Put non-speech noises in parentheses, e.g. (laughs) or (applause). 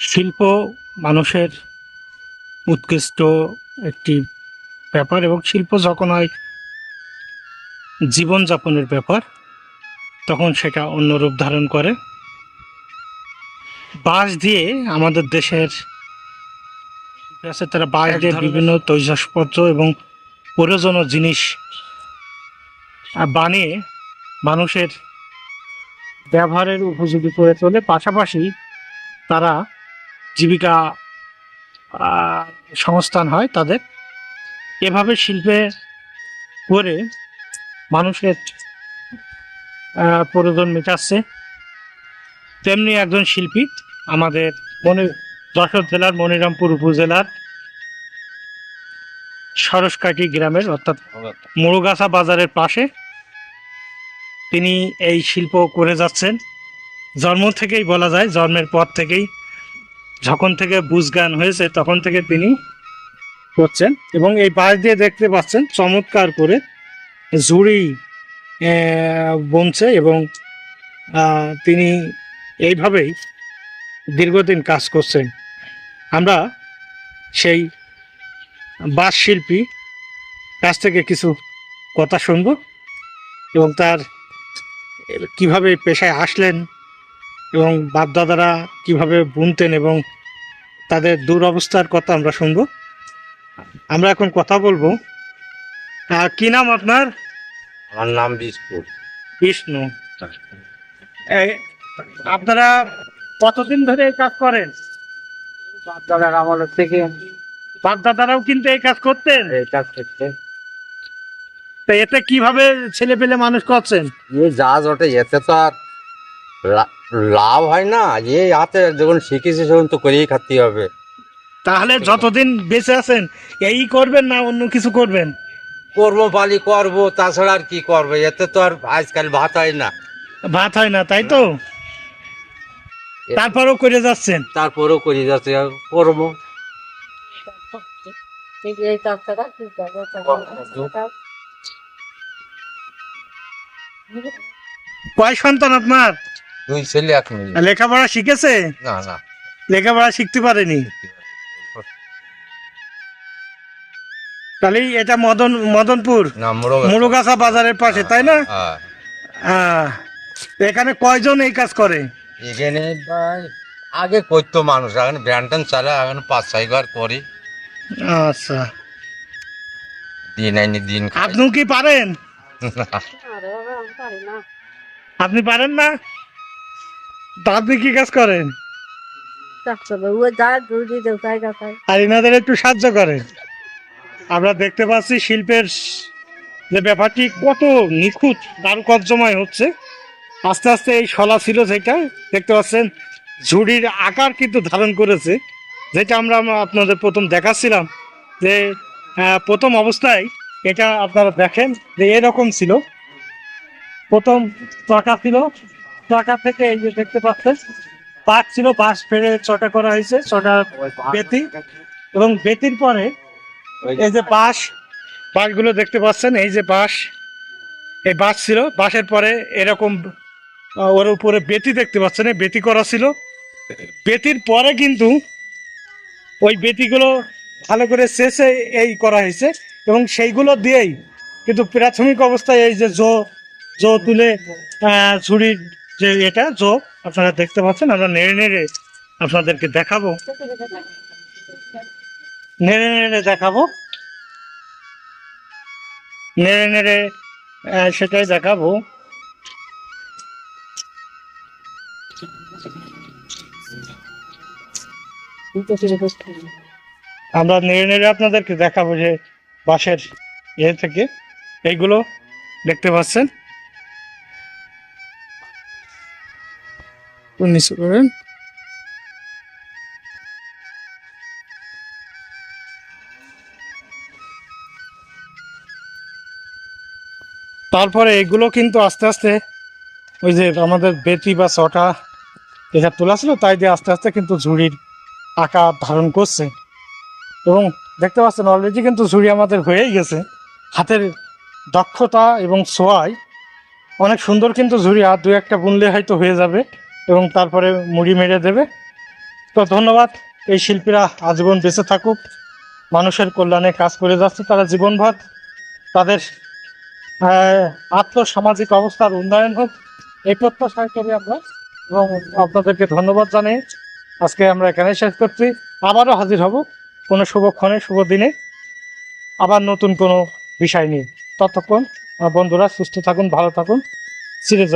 শিল্প মানুষের উৎকৃষ্ট একটি ব্যাপার এবং শিল্প যখন হয় জীবনযাপনের ব্যাপার তখন সেটা অন্য রূপ ধারণ করে। বাঁশ দিয়ে আমাদের দেশের আছে তারা বাঁশ দিয়ে বিভিন্ন তৈজসপত্র এবং প্রয়োজনীয় জিনিস বানিয়ে মানুষের ব্যবহারের উপযোগী করে তোলে। পাশাপাশি তারা জীবিকা সংস্থান হয় তাদের। এভাবে শিল্পে করে মানুষের প্রয়োজন মেটাচ্ছে। তেমনি একজন শিল্পী আমাদের মনে, যশোর জেলার মনিরামপুর উপজেলার সরসকাটি গ্রামের, অর্থাৎ মুরুগাছা বাজারের পাশে তিনি এই শিল্প করে যাচ্ছেন। জন্ম থেকেই বলা যায়, জন্মের পর থেকেই যখন থেকে বুঝজ্ঞান হয়েছে, তখন থেকে তিনি করছেন এবং এই বাঁশ দিয়ে দেখতে পাচ্ছেন চমৎকার করে ঝুড়ি বনছে এবং তিনি এইভাবেই দীর্ঘদিন কাজ করছেন। আমরা সেই বাঁশ শিল্পী কাছ থেকে কিছু কথা শুনব এবং তার কীভাবে পেশায় আসলেন এবং বাপদাদারা কীভাবে বুনতেন এবং তাদের দুরবস্থার কথা আমরা শুনব। আমরা এখন কথা বলব। কি নাম আপনার? আমার নাম বিষ্ণু। বিষ্ণু। এই, আপনারা কতদিন ধরে এই কাজ করেন? বাচ্চাদের আমলের থেকে বাপদাদারাও কিন্তু এই কাজ করতেন? এই কাজ করছে তো এতে কীভাবে ছেলে পেলে মানুষ করছেন? যা জটে এতে তো আর লাভ হয় না যে হাতে যখন শিখেছি তখন তো করেই খাতে হবে। তাহলে যতদিন বেঁচে আছেন এই করবেন না অন্য কিছু করবেন? করব পালি করব তাছাড়া আর কি করব? এতে তো আর আজকাল ভাত হয় না। ভাত হয় না তাই তো? তারপরেও করে যাচ্ছেন? তারপরেও করি যাচ্ছে করব। কয় সন্তান আপনার? দুই ছেলে এক মেয়ে। লেখাপড়া শিখেছে? না না। লেখাপড়া শিখতে পারেনি? তাহলে এটা মদন মদনপুর? না মুরুগাছা। বাজারের পাশে তাই না? হ্যাঁ। এখানে কয়জন এই কাজ করে? এখানে আগে করতো মানুষ এখন ব্যান্ডন চালা এখন পাঁচ ছয় ঘর করি। আচ্ছা। দিন আইনি দিন খাই। আপনিও কি পারেন? (laughs) আরে বাবা আমি পারি না। আপনি পারেন না? তা আপনি কি কাজ করেন আর এনাদের একটু সাহায্য করেন আমরা দেখতে পাচ্ছি শিল্পের যে ব্যাপারটি কত নিখুঁত কারুকার্যময় হচ্ছে। আস্তে আস্তে এই শলা ছিল যেটা দেখতে পাচ্ছেন ঝুড়ির আকার কিন্তু ধারণ করেছে। যেটা আমরা আপনাদের প্রথম দেখাচ্ছিলাম যে প্রথম অবস্থায় এটা আপনারা দেখেন যে এরকম ছিল। প্রথম চটা ছিল চটা থেকে এই যে দেখতে পাচ্ছেন, পাট ছিল বাঁশ ফেড়ে ছটা করা হয়েছে, ছটা বেতি। এবং বেতির পরে এই যে বাঁশ, বাঁশগুলো দেখতে পাচ্ছেন, এই যে বাঁশ, এই বাঁশ ছিল। বাঁশের পরে এরকম ওর উপরে বেতি দেখতে পাচ্ছেন বেতি করা ছিল। বেতির পরে কিন্তু ওই বেতিগুলো ভালো করে শেষে এই করা হয়েছে। এবং সেইগুলো দিয়েই কিন্তু প্রাথমিক অবস্থায় এই যে জো জো তুলে ঝুড়ির যে এটা জো আপনারা দেখতে পাচ্ছেন, আমরা নেড়ে নেড়ে আপনাদেরকে দেখাবো। নেড়ে নেড়ে দেখাবো। নেড়ে নেড়ে সেটাই দেখাবো। আমরা নেড়ে নেড়ে আপনাদেরকে দেখাবো যে বাসের ইয়ে থেকে এইগুলো দেখতে পাচ্ছেন। একটু নিচু করেন। তারপরে এগুলো কিন্তু আস্তে আস্তে ওই যে আমাদের বেতি বা চটা এটা তোলা ছিল, তাই দিয়ে আস্তে আস্তে কিন্তু ঝুড়ির আকার ধারণ করছে। এবং দেখতে পাচ্ছেন অলরেডি কিন্তু ঝুড়ি আমাদের হয়েই গেছে। হাতের দক্ষতা এবং সোয়াই অনেক সুন্দর কিন্তু ঝুড়ি, আর দু একটা বুনলে হয়তো হয়ে যাবে। এবং তারপরে মুড়ি মেরে দেবে। তো ধন্যবাদ এই শিল্পীরা আজীবন বেঁচে থাকুক মানুষের কল্যাণে কাজ করে যাচ্ছে তারা জীবনভর। তাদের আহ, আর্থসামাজিক অবস্থার উন্নয়ন হোক এই প্রত্যাশায় করি আমরা। এবং আপনাদেরকে ধন্যবাদ জানাই আজকে আমরা এখানে শেষ করছি। আবারও হাজির হব কোনো শুভক্ষণে শুভ দিনে। আবার নতুন কোনো বিষয় নিয়ে। ততক্ষণ বন্ধুরা সুস্থ থাকুন ভালো থাকুন। সিরিজ